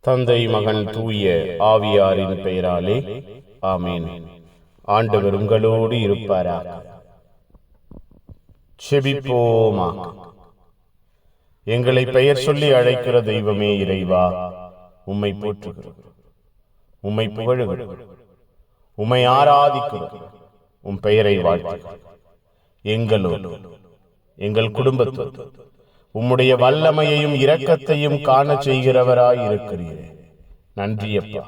தந்தை மகன் தூய ஆவியாரின் பெயராலே. ஆமேன். ஆண்டவர் உங்களோடு இருப்பாரா செபிப்போமா எங்களை பெயர் சொல்லி அழைக்கிற தெய்வமே இறைவா உம்மை போற்றுகிறோம். உம்மை புகழுகிறோம். உம்மை ஆராதிக்கிறோம். உம் பெயரை வாழ்த்து எங்களோடு எங்கள் குடும்பத்தோடு உம்முடைய வல்லமையையும் இரக்கத்தையும் காண செய்கிறவராய் இருக்கிறீரே நன்றி அப்பா.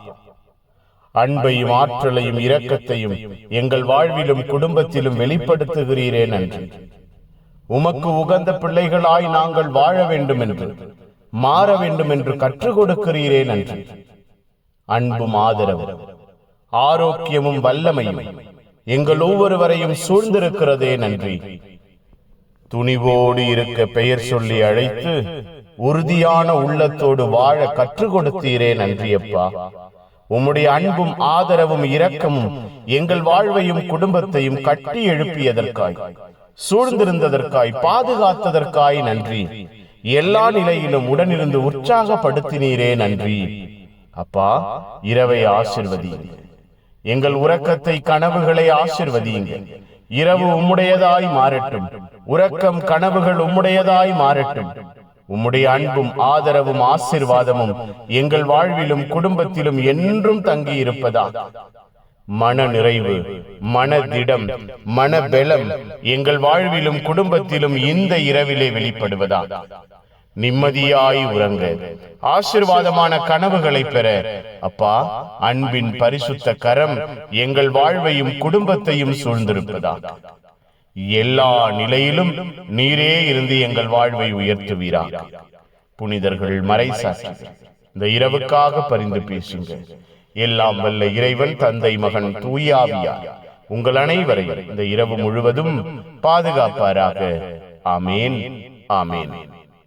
அன்பையும் ஆற்றலையும் இரக்கத்தையும் எங்கள் வாழ்விலும் குடும்பத்திலும் வெளிப்படுத்துகிறீரே நன்றி. உமக்கு உகந்த பிள்ளைகளாய் நாங்கள் வாழ வேண்டும் என்று மாற வேண்டும் என்று கற்றுக் கொடுக்கிறீரே நன்றி. அன்பும் ஆதரவும் ஆரோக்கியமும் வல்லமையும் எங்கள் ஒவ்வொருவரையும் சூழ்ந்திருக்கிறதே நன்றி. துணிவோடு இருக்க பெயர் சொல்லி அழைத்து உறுதியான உள்ளத்தோடு வாழ கற்றுக் கொடுத்தீரே நன்றியப்பா. உம்முடைய அன்பும் ஆதரவும் இரக்கமும் எங்கள் வாழ்வையும் குடும்பத்தையும் கட்டி எழுப்பியதற்காய் சூழ்ந்திருந்ததற்காய் பாதுகாத்ததற்காய் நன்றி. எல்லா நிலையிலும் உடனிருந்து உற்சாகப்படுத்தினீரே நன்றி. அப்பா இரவை ஆசிர்வதி எங்கள் உறக்கத்தை கனவுகளை ஆசிர்வதியுங்கள். இரவு உம்முடையதாய் மாறட்டும். உறக்கம் கனவுகள் உம்முடையதாய் மாறட்டும். உம்முடைய அன்பும் ஆதரவும் ஆசிர்வாதமும் எங்கள் வாழ்விலும் குடும்பத்திலும் என்றும் தங்கி இருப்பதா மன நிறைவு மனதிடம் மனபலம் எங்கள் வாழ்விலும் குடும்பத்திலும் இந்த இரவிலே வெளிப்படுவதா? நிம்மதியாய் உறங்க. ஆசிர்வாதமான கனவுகளை பெற. அப்பா அன்பின் பரிசுத்த கரம் எங்கள் வாழ்வையும் குடும்பத்தையும் சூழ்ந்திருப்பதா எல்லா நிலையிலும் நீரே இருந்து எங்கள் வாழ்வை உயர்த்துவீராக. புனிதர்கள் மறைசாட்சி இந்த இரவுக்காக பரிந்து பேசுங்க எல்லாம் வல்ல இறைவன் தந்தை மகன் தூயாவியா உங்கள் அனைவரையும் இந்த இரவு முழுவதும் பாதுகாப்பாராக. ஆமேன். ஆமேன்.